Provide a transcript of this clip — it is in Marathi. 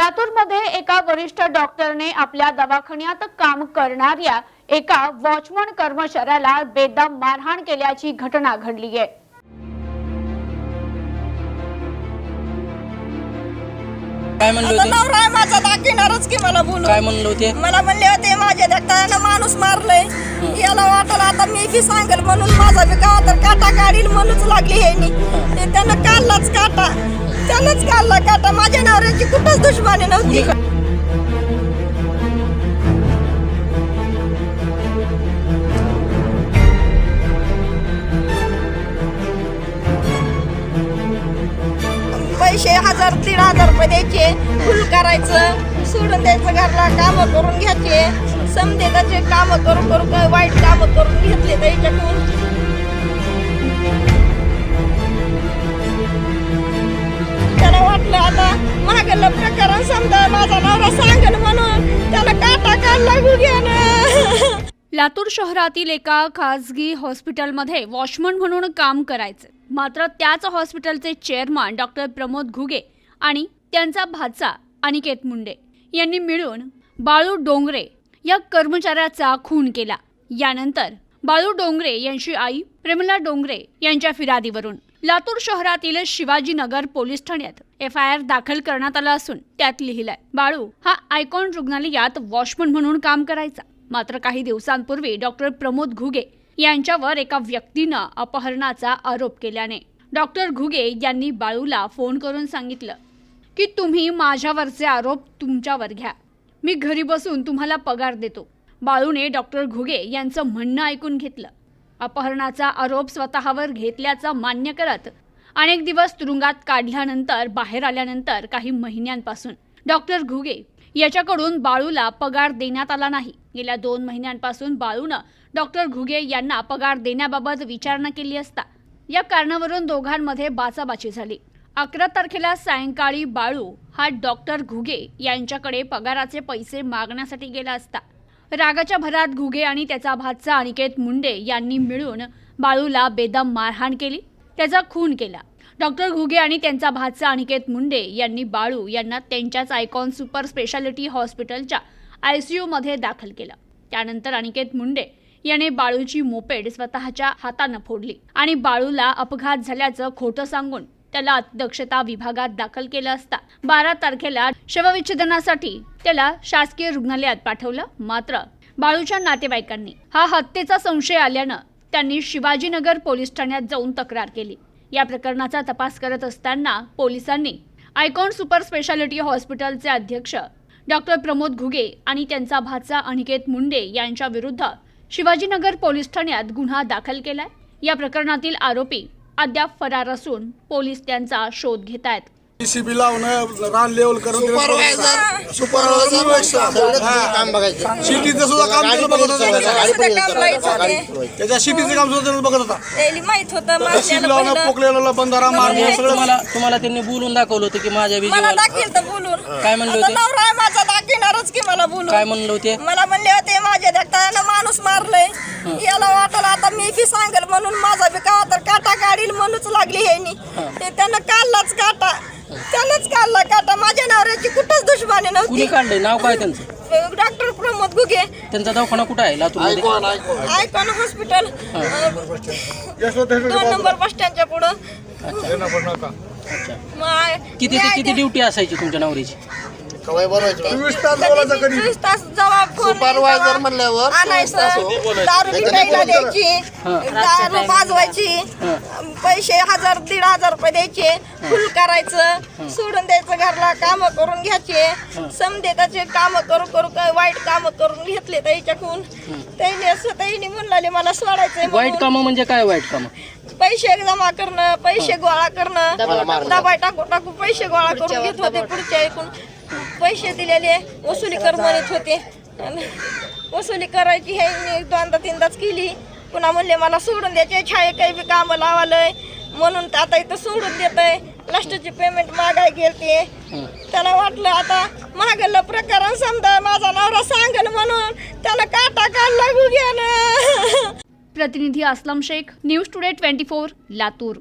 लातूरमध्ये एका वरिष्ठ डॉक्टरने आपल्या दवाखान्यात काम करणाऱ्या एका वॉचमन कर्मचाऱ्याला बेदम मारहाण केल्याची घटना घडली आहे. काय म्हणले आता होते नवरा आहे माझा दाखविणारच की मला बोलून. काय म्हणले होते? मला म्हणले होते माझ्या देखताना माणूस मारलंय. याला वाटलं आता मी बी सांगेल म्हणून माझा बी गावात तर काटा काढील म्हणूच लागली हे. ते त्यानं काढलाच काटा. त्यानंच काढला काटा माझ्या नवऱ्याची कुठंच दुश्मनी नव्हती? पैसे हजार दीड हजार रुपये द्यायचे फुल करायचं सोडून द्यायचं घरला काम करून घ्यायचे. समजे त्याचे काम करून करून काय वाईट काम करून घेतले त्याच्याकडून त्याला वाटलं आता मागलं प्रकरण समजा माझा नवरा सांगेल म्हणून. त्याला काटा काढला लातूर शहरातील एका खासगी हॉस्पिटलमध्ये वॉचमन म्हणून काम करायचे. मात्र त्याच हॉस्पिटलचे चेअरमन डॉक्टर प्रमोद घुगे आणि त्यांचा भाचा अनिकेत मुंडे यांनी मिळून बाळू डोंगरे या कर्मचाऱ्याचा खून केला. यानंतर बाळू डोंगरे यांची आई प्रेमला डोंगरे यांच्या फिर्यादीवरून. लातूर शहरातील शिवाजीनगर पोलीस ठाण्यात एफ आय आर दाखल करण्यात आला असून त्यात लिहिलंय बाळू हा आयकॉन रुग्णालयात वॉचमन म्हणून काम करायचा. मात्र काही दिवसांपूर्वी डॉक्टर प्रमोद घुगे यांच्यावर एका व्यक्तीनं अपहरणाचा आरोप केल्याने डॉक्टर घुगे यांनी बाळूला फोन करून सांगितलं की तुम्ही माझ्यावरचे आरोप तुमच्यावर घ्या. मी घरी बसून तुम्हाला पगार देतो. बाळूने डॉक्टर घुगे यांचं म्हणणं ऐकून घेतलं. अपहरणाचा आरोप स्वतःवर घेतल्याचं मान्य करत अनेक दिवस तुरुंगात काढल्यानंतर बाहेर आल्यानंतर काही महिन्यांपासून डॉक्टर घुगे याच्याकडून बाळूला पगार देण्यात आला नाही. गेल्या दोन महिन्यांपासून बाळूनं डॉक्टर घुगे यांना पगार देण्याबाबत विचारणा केली असता या कारणावरून दोघांमध्ये बाचाबाची झाली. अकरा तारखेला सायंकाळी बाळू हा डॉक्टर घुगे यांच्याकडे पगाराचे पैसे मागण्यासाठी गेला असता रागाच्या भरात घुगे आणि त्याचा भाचा अनिकेत मुंडे यांनी मिळून बाळूला बेदम मारहाण केली. त्याचा खून केला. डॉक्टर घुगे आणि त्यांचा भाचा अनिकेत मुंडे यांनी बाळू यांना त्यांच्याच आयकॉन सुपर स्पेशालिटी हॉस्पिटलच्या आय सी यूमध्ये दाखल केलं. त्यानंतर अनिकेत मुंडे याने बाळूची मोपेड स्वतःच्या हातानं फोडली आणि बाळूला अपघात झाल्याचं खोटं सांगून त्याला अतिदक्षता विभागात दाखल केलं असता. बारा तारखेला शवविच्छेदनासाठी त्याला शासकीय रुग्णालयात पाठवलं मात्र बाळूच्या नातेवाईकांनी. हा हत्येचा संशय आल्यानं त्यांनी शिवाजीनगर पोलीस ठाण्यात जाऊन तक्रार केली. या प्रकरणाचा तपास करत असताना पोलिसांनी आयकॉन सुपर स्पेशालिटी हॉस्पिटलचे अध्यक्ष डॉक्टर प्रमोद घुगे आणि त्यांचा भाचा अनिकेत मुंडे यांच्या विरुद्ध शिवाजीनगर पोलीस ठाण्यात गुन्हा दाखल केलाय. या प्रकरणातील आरोपी अद्याप फरार असून पोलीस त्यांचा शोध घेत आहेत लावणं रान लेवल करून सुपरवायझर सुपरवायझर काम सुद्धा काम त्यानं बघत होता गाडी पण काम लावायचं होते. त्याच्या शिटीचं काम सुद्धा त्यानं बघत होता. त्याला माहीत होतं टीसीबी माझ्याला लावणं पहिलं पोकलेला बंधारा मारणं सगळं. तुम्हाला तुम्हाला त्यांनी बोलून दाखवलं होतं की माझ्या मला विजयाला दाखील तर बोलून. काय म्हणले आता होते? नवरा माझा दाखविणारच की मला बोलून. काय म्हणले होते? मला म्हणले होते माझ्या देखताना माणूस मारलंय. याला वाटलं आता मी बी सांगेल म्हणून माझा बी तर काटा काढील म्हणूच लागली हे. नी ते त्यानं काढलाच काटा. त्यानंच काढला काटा. माझ्या नवऱ्याची कुठंच दुश्मनी कुणी नव्हती काढलंय? नाव काय त्यांचं? डॉक्टर प्रमोद गुगे त्यांचा दवाखाना कुठं आहे? लातूरमध्ये. ऐकून आयकॉन हॉस्पिटल दोन नंबर बस स्टँडच्या पुढं. मग किती ते किती ड्युटी असायची तुमच्या नवरीची? कवाय बोलायचं चोवीस तास बोलायचं कधी? चोवीस तास जेव्हा फोन सुपरवायझर जेव्हा म्हणल्यावर आणायचं. तास दारू विकायला द्यायची. दारू वाजवायची पैसे हजार दीड हजार रुपये द्यायचे. फुल करायचं. सोडून द्यायचं घरला काम करून घ्यायचे. समजे त्याचे काम करू करू काय वाईट काम करून घेतले त्याच्याकडून त्याने असं त्याने म्हणले मला सोडायचंय वाईट म्हणून. कामं म्हणजे काय वाईट कामं? पैसे जमा करणं पैसे गोळा करणं. दबाय टाकू टाकू पैसे गोळा करून घेत होते पुढच्या ऐकून पैसे दिलेले वसुली कर म्हणत होते. आणि वसुली करायची हे मी दोनदा तीनदाच केली. पुन्हा म्हणले मला सोडून द्यायचे छाये काही बी कामं लावालंय म्हणून आता इथं सोडून देत आहे लास्टची पेमेंट मागाय गेलते. त्याला वाटलं आता मागलं प्रकरण समजा माझा नवरा सांगेल म्हणून. त्याला काटा काढला गुग्यानं. प्रतिनिधी Aslam Shaikh news today twenty four Latur.